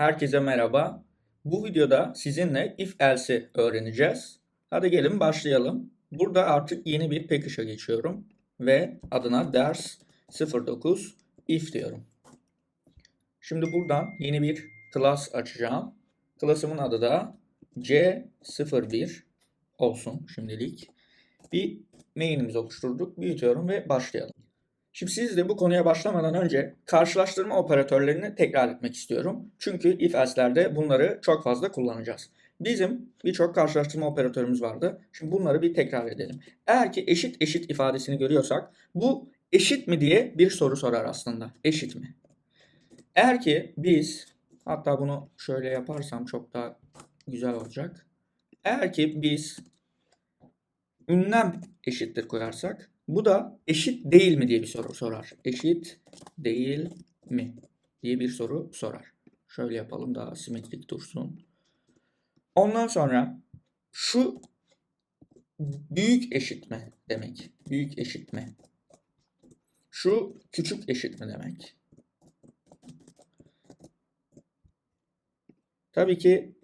Herkese merhaba. Bu videoda sizinle if else'i öğreneceğiz. Hadi gelin başlayalım. Burada artık yeni bir package geçiyorum ve adına ders 09 if diyorum. Şimdi buradan yeni bir class açacağım. Class'ımın adı da C01 olsun şimdilik. Bir main'imizi oluşturduk. Büyütüyorum ve başlayalım. Şimdi sizle bu konuya başlamadan önce karşılaştırma operatörlerini tekrar etmek istiyorum. Çünkü if else'lerde bunları çok fazla kullanacağız. Bizim birçok karşılaştırma operatörümüz vardı. Şimdi bunları bir tekrar edelim. Eğer ki eşit eşit ifadesini görüyorsak bu eşit mi diye bir soru sorar aslında. Eşit mi? Eğer ki biz hatta bunu şöyle yaparsam çok daha güzel olacak. Eğer ki biz ünlem eşittir koyarsak bu da eşit değil mi diye bir soru sorar. Eşit değil mi diye bir soru sorar. Şöyle yapalım daha simetrik dursun. Ondan sonra şu büyük eşit mi demek. Büyük eşit mi? Şu küçük eşit mi demek? Tabii ki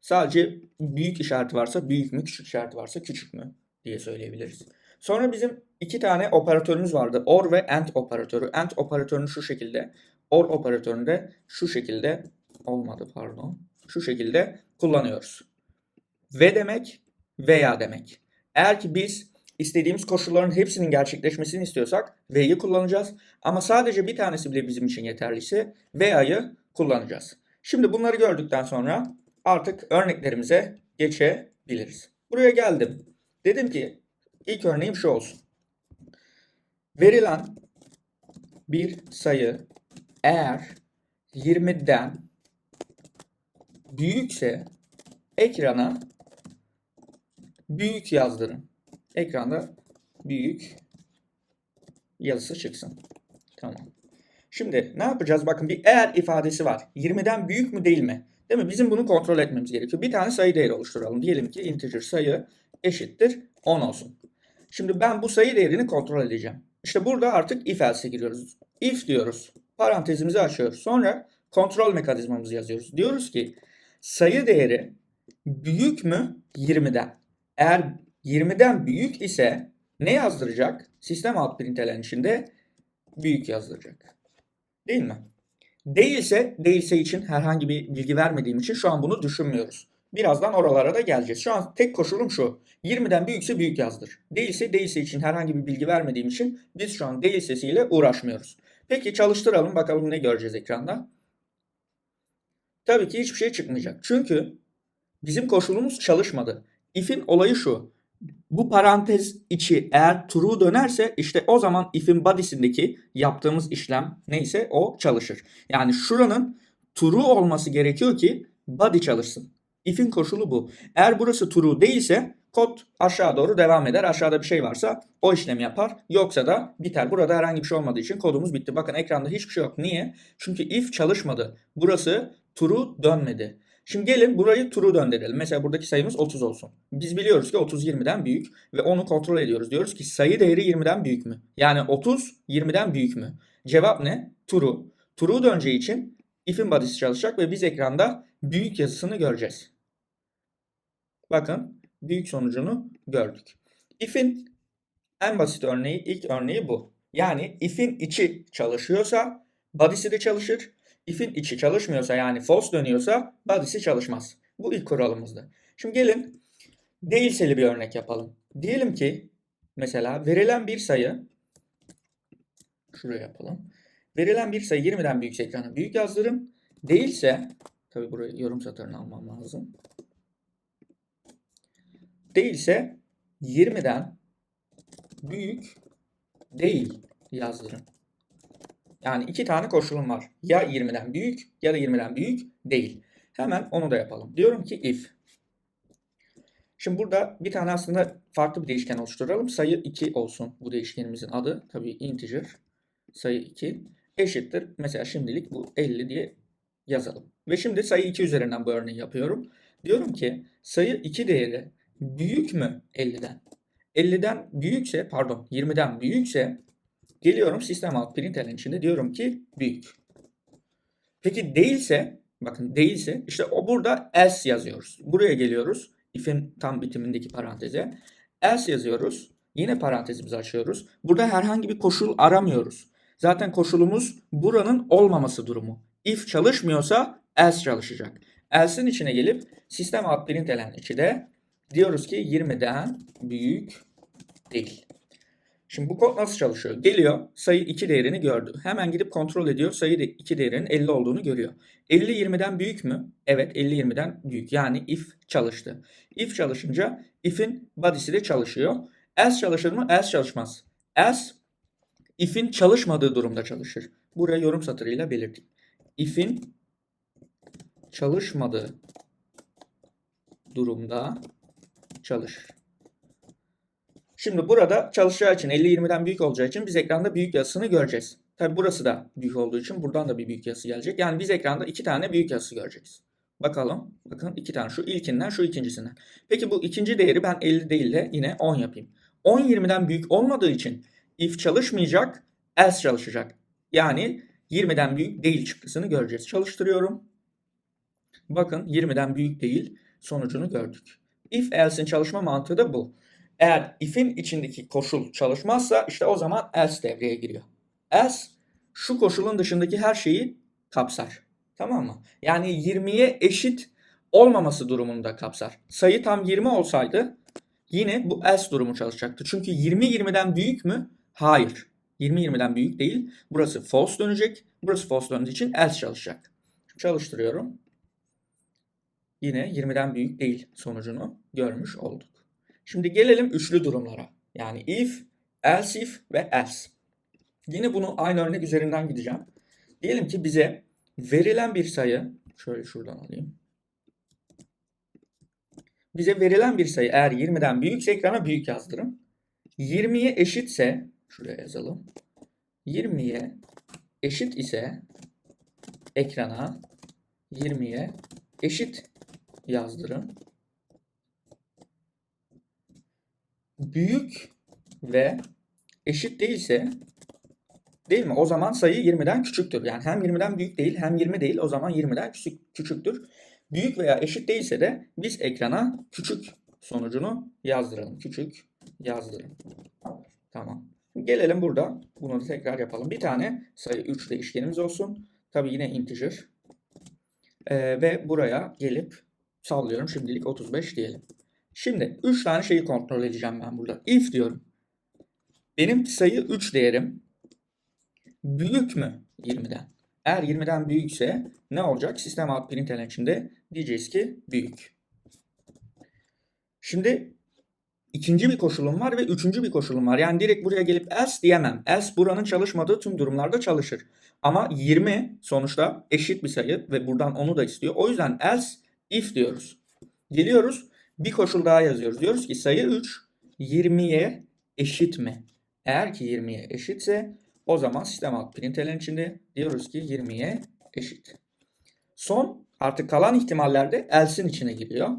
sadece büyük işareti varsa büyük mü, küçük işareti varsa küçük mü diye söyleyebiliriz. Sonra bizim iki tane operatörümüz vardı. OR ve AND operatörü. AND operatörünü şu şekilde, OR operatörünü de şu şekilde olmadı pardon. Şu şekilde kullanıyoruz. Ve demek veya demek. Eğer ki biz istediğimiz koşulların hepsinin gerçekleşmesini istiyorsak ve'yi kullanacağız. Ama sadece bir tanesi bile bizim için yeterliyse veya'yı kullanacağız. Şimdi bunları gördükten sonra artık örneklerimize geçebiliriz. Buraya geldim. Dedim ki ilk örneğim şu olsun. Verilen bir sayı eğer 20'den büyükse ekrana büyük yazdırın. Ekranda büyük yazısı çıksın. Tamam. Şimdi ne yapacağız? Bakın bir eğer ifadesi var. 20'den büyük mü değil mi? Değil mi? Bizim bunu kontrol etmemiz gerekiyor. Bir tane sayı değeri oluşturalım. Diyelim ki integer sayı eşittir 10 olsun. Şimdi ben bu sayı değerini kontrol edeceğim. İşte burada artık if else'e giriyoruz. If diyoruz. Parantezimizi açıyoruz. Sonra kontrol mekanizmamızı yazıyoruz. Diyoruz ki sayı değeri büyük mü 20'den? Eğer 20'den büyük ise ne yazdıracak? Sistem alt println içinde büyük yazdıracak. Değil mi? Değilse, değilse için herhangi bir bilgi vermediğim için şu an bunu düşünmüyoruz. Birazdan oralara da geleceğiz. Şu an tek koşulum şu. 20'den büyükse büyük yazdır. Değilse değilse için herhangi bir bilgi vermediğim için biz şu an değilsesiyle uğraşmıyoruz. Peki çalıştıralım bakalım ne göreceğiz ekranda. Tabii ki hiçbir şey çıkmayacak. Çünkü bizim koşulumuz çalışmadı. If'in olayı şu. Bu parantez içi eğer true dönerse işte o zaman if'in body'sindeki yaptığımız işlem neyse o çalışır. Yani şuranın true olması gerekiyor ki body çalışsın. If'in koşulu bu. Eğer burası true değilse kod aşağı doğru devam eder. Aşağıda bir şey varsa o işlemi yapar. Yoksa da biter. Burada herhangi bir şey olmadığı için kodumuz bitti. Bakın ekranda hiçbir şey yok. Niye? Çünkü if çalışmadı. Burası true dönmedi. Şimdi gelin burayı true döndürelim. Mesela buradaki sayımız 30 olsun. Biz biliyoruz ki 30 20'den büyük ve onu kontrol ediyoruz. Diyoruz ki sayı değeri 20'den büyük mü? Yani 30 20'den büyük mü? Cevap ne? True. True döneceği için if'in body'si çalışacak ve biz ekranda büyük yazısını göreceğiz. Bakın büyük sonucunu gördük. If'in en basit örneği ilk örneği bu. Yani if'in içi çalışıyorsa body'si de çalışır. If'in içi çalışmıyorsa yani false dönüyorsa body'si çalışmaz. Bu ilk kuralımızdı. Şimdi gelin değilseli bir örnek yapalım. Diyelim ki mesela verilen bir sayı şuraya yapalım. Verilen bir sayı 20'den büyükse ekrana büyük yazdırın. Değilse tabi buraya yorum satırını almam lazım. Değilse 20'den büyük değil yazdırın. Yani iki tane koşulum var. Ya 20'den büyük ya da 20'den büyük değil. Hemen onu da yapalım. Diyorum ki if. Şimdi burada bir tane aslında farklı bir değişken oluşturalım. Sayı 2 olsun bu değişkenimizin adı. Tabii integer. Sayı 2 eşittir. Mesela şimdilik bu 50 diye yazalım. Ve şimdi sayı 2 üzerinden bu örneği yapıyorum. Diyorum ki sayı 2 değeri büyük mü 50'den? 50'den büyükse pardon 20'den büyükse geliyorum sistem alt println içinde diyorum ki büyük. Peki değilse Bakın değilse işte o burada else yazıyoruz. Buraya geliyoruz. If'in tam bitimindeki paranteze. Else yazıyoruz. Yine parantezimizi açıyoruz. Burada herhangi bir koşul aramıyoruz. Zaten koşulumuz buranın olmaması durumu. If çalışmıyorsa else çalışacak. Else'in içine gelip sistem alt println içi de diyoruz ki 20'den büyük değil. Şimdi bu kod nasıl çalışıyor? Geliyor sayı 2 değerini gördü. Hemen gidip kontrol ediyor. Sayı 2 değerinin 50 olduğunu görüyor. 50 20'den büyük mü? Evet 50 20'den büyük. Yani if çalıştı. If çalışınca if'in body'si de çalışıyor. Else çalışır mı? Else çalışmaz. Else if'in çalışmadığı durumda çalışır. Buraya yorum satırıyla belirttim. If'in çalışmadığı durumda çalışır. Şimdi burada çalışacağı için 50-20'den büyük olacağı için biz ekranda büyük yazısını göreceğiz. Tabi burası da büyük olduğu için buradan da bir büyük yazısı gelecek. Yani biz ekranda iki tane büyük yazısı göreceğiz. Bakalım. Bakın iki tane. Şu ilkinden şu ikincisinden. Peki bu ikinci değeri ben 50 değil de yine 10 yapayım. 10 20'den büyük olmadığı için if çalışmayacak, else çalışacak. Yani 20'den büyük değil çıktısını göreceğiz. Çalıştırıyorum. Bakın 20'den büyük değil sonucunu gördük. If else'in çalışma mantığı da bu. Eğer if'in içindeki koşul çalışmazsa işte o zaman else devreye giriyor. Else şu koşulun dışındaki her şeyi kapsar. Tamam mı? Yani 20'ye eşit olmaması durumunda kapsar. Sayı tam 20 olsaydı yine bu else durumu çalışacaktı. Çünkü 20 20'den büyük mü? Hayır. 20 20'den büyük değil. Burası false dönecek. Burası false döndüğü için else çalışacak. Çalıştırıyorum. Yine 20'den büyük değil sonucunu görmüş olduk. Şimdi gelelim üçlü durumlara. Yani if, else if ve else. Yine bunu aynı örnek üzerinden gideceğim. Diyelim ki bize verilen bir sayı, şöyle şuradan alayım. Bize verilen bir sayı eğer 20'den büyükse ekrana büyük yazdırın. 20'ye eşitse, şuraya yazalım. 20'ye eşit ise ekrana 20'ye eşit yazdırın. büyük ve eşit değilse değil mi? O zaman sayı 20'den küçüktür. Yani hem 20'den büyük değil hem 20 değil o zaman 20'den küçük, küçüktür. Büyük veya eşit değilse de biz ekrana küçük sonucunu yazdıralım. Küçük yazdırın. Tamam. Gelelim burada. Bunu da tekrar yapalım. Bir tane sayı 3 değişkenimiz olsun. Tabi yine integer. Ee, ve buraya gelip sallıyorum şimdilik 35 diyelim. Şimdi 3 tane şeyi kontrol edeceğim ben burada. If diyorum. Benim sayı 3 değerim büyük mü 20'den? Eğer 20'den büyükse ne olacak? Sistem out println içinde diyeceğiz ki büyük. Şimdi ikinci bir koşulum var ve üçüncü bir koşulum var. Yani direkt buraya gelip else diyemem. Else buranın çalışmadığı tüm durumlarda çalışır. Ama 20 sonuçta eşit bir sayı ve buradan onu da istiyor. O yüzden else if diyoruz. Geliyoruz bir koşul daha yazıyoruz. Diyoruz ki sayı 3 20'ye eşit mi? Eğer ki 20'ye eşitse o zaman sistem alt println içinde diyoruz ki 20'ye eşit. Son artık kalan ihtimallerde else'in içine giriyor.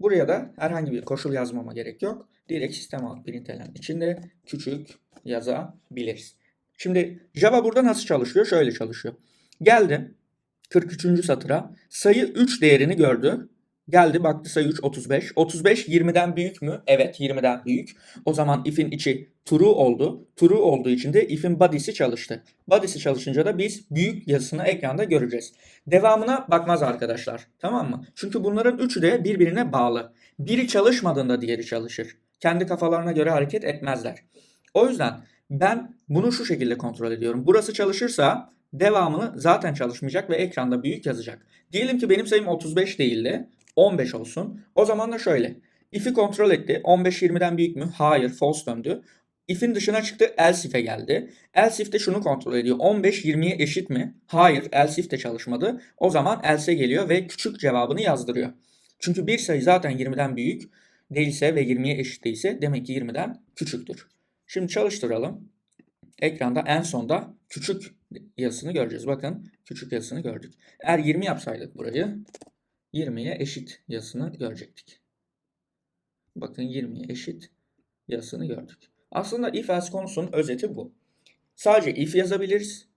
Buraya da herhangi bir koşul yazmama gerek yok. Direkt sistem alt println içinde küçük yazabiliriz. Şimdi Java burada nasıl çalışıyor? Şöyle çalışıyor. Geldi 43. satıra sayı 3 değerini gördü. Geldi baktı sayı 3 35. 35 20'den büyük mü? Evet 20'den büyük. O zaman if'in içi true oldu. True olduğu için de if'in body'si çalıştı. Body'si çalışınca da biz büyük yazısını ekranda göreceğiz. Devamına bakmaz arkadaşlar. Tamam mı? Çünkü bunların üçü de birbirine bağlı. Biri çalışmadığında diğeri çalışır. Kendi kafalarına göre hareket etmezler. O yüzden ben bunu şu şekilde kontrol ediyorum. Burası çalışırsa devamını zaten çalışmayacak ve ekranda büyük yazacak. Diyelim ki benim sayım 35 değildi. 15 olsun. O zaman da şöyle. If'i kontrol etti. 15 20'den büyük mü? Hayır. False döndü. If'in dışına çıktı. Else if'e geldi. Else if de şunu kontrol ediyor. 15 20'ye eşit mi? Hayır. Else if de çalışmadı. O zaman else'e geliyor ve küçük cevabını yazdırıyor. Çünkü bir sayı zaten 20'den büyük değilse ve 20'ye eşit değilse demek ki 20'den küçüktür. Şimdi çalıştıralım. Ekranda en sonda küçük yazısını göreceğiz. Bakın küçük yazısını gördük. Eğer 20 yapsaydık burayı 20'ye eşit yazısını görecektik. Bakın 20'ye eşit yazısını gördük. Aslında if else konusunun özeti bu. Sadece if yazabiliriz.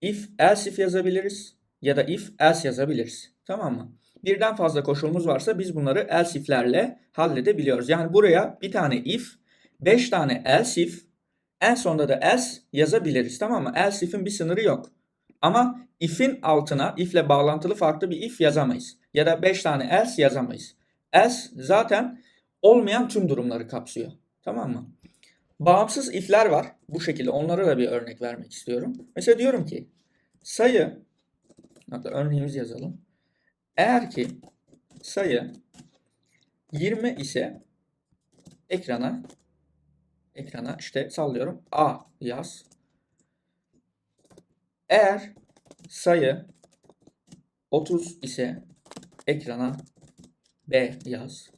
If else if yazabiliriz. ya da if else yazabiliriz. Tamam mı? Birden fazla koşulumuz varsa biz bunları else if'lerle halledebiliyoruz. Yani buraya bir tane if, 5 tane else if, en sonunda da else yazabiliriz. Tamam mı? Else if'in bir sınırı yok. Ama if'in altına if'le bağlantılı farklı bir if yazamayız. Ya da 5 tane else yazamayız. Else zaten olmayan tüm durumları kapsıyor. Tamam mı? Bağımsız if'ler var. Bu şekilde onlara da bir örnek vermek istiyorum. Mesela diyorum ki sayı hatta örneğimizi yazalım. Eğer ki sayı 20 ise ekrana ekrana işte sallıyorum A yaz. Eğer sayı 30 ise ekrana B yaz.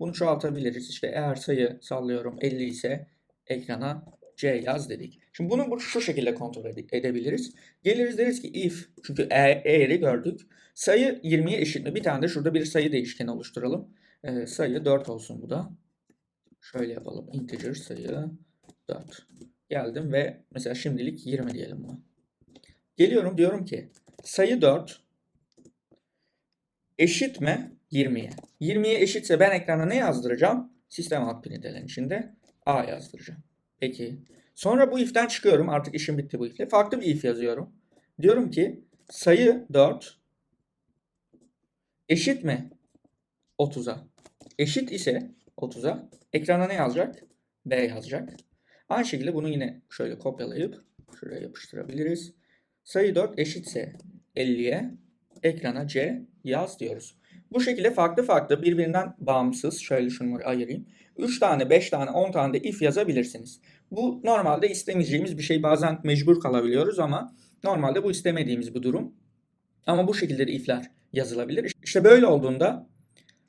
Bunu çoğaltabiliriz. İşte eğer sayı sallıyorum 50 ise ekrana C yaz dedik. Şimdi bunu bu- şu şekilde kontrol ede- edebiliriz. Geliriz deriz ki if çünkü e- eğri gördük. Sayı 20'ye eşit mi? Bir tane de şurada bir sayı değişkeni oluşturalım. Ee, sayı 4 olsun bu da. Şöyle yapalım. Integer sayı 4. Geldim ve mesela şimdilik 20 diyelim buna. Geliyorum diyorum ki sayı 4 eşit mi 20'ye? 20'ye eşitse ben ekrana ne yazdıracağım? Sistem alt println içinde A yazdıracağım. Peki. Sonra bu if'ten çıkıyorum. Artık işim bitti bu if'le. Farklı bir if yazıyorum. Diyorum ki sayı 4 eşit mi 30'a? Eşit ise 30'a ekrana ne yazacak? B yazacak. Aynı şekilde bunu yine şöyle kopyalayıp şuraya yapıştırabiliriz. Sayı 4 eşitse 50'ye ekrana C yaz diyoruz. Bu şekilde farklı farklı birbirinden bağımsız şöyle şunları ayırayım. 3 tane, 5 tane, 10 tane de if yazabilirsiniz. Bu normalde istemeyeceğimiz bir şey. Bazen mecbur kalabiliyoruz ama normalde bu istemediğimiz bir durum. Ama bu şekilde de if'ler yazılabilir. İşte böyle olduğunda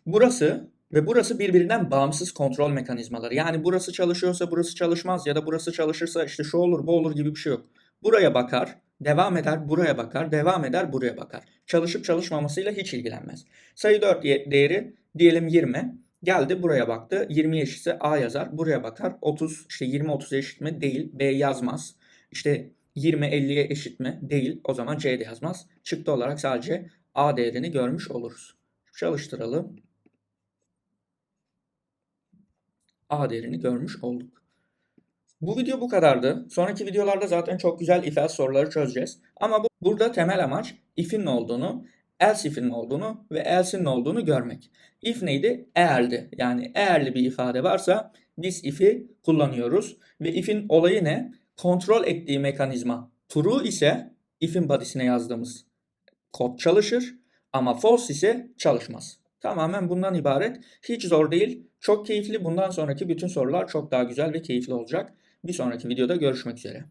burası ve burası birbirinden bağımsız kontrol mekanizmaları. Yani burası çalışıyorsa burası çalışmaz ya da burası çalışırsa işte şu olur bu olur gibi bir şey yok. Buraya bakar, devam eder, buraya bakar, devam eder, buraya bakar. Çalışıp çalışmamasıyla hiç ilgilenmez. Sayı 4 diye- değeri diyelim 20. Geldi buraya baktı. 20 eşitse A yazar. Buraya bakar. 30 işte 20 30'a eşit mi? Değil. B yazmaz. İşte 20 50'ye eşit mi? Değil. O zaman C de yazmaz. Çıktı olarak sadece A değerini görmüş oluruz. Çalıştıralım. A değerini görmüş olduk. Bu video bu kadardı. Sonraki videolarda zaten çok güzel if else soruları çözeceğiz. Ama bu, burada temel amaç if'in ne olduğunu, else if'in ne olduğunu ve else'in ne olduğunu görmek. If neydi? Eğerdi. Yani eğerli bir ifade varsa biz if'i kullanıyoruz. Ve if'in olayı ne? Kontrol ettiği mekanizma true ise if'in body'sine yazdığımız kod çalışır. Ama false ise çalışmaz. Tamamen bundan ibaret. Hiç zor değil. Çok keyifli. Bundan sonraki bütün sorular çok daha güzel ve keyifli olacak. Bir sonraki videoda görüşmek üzere.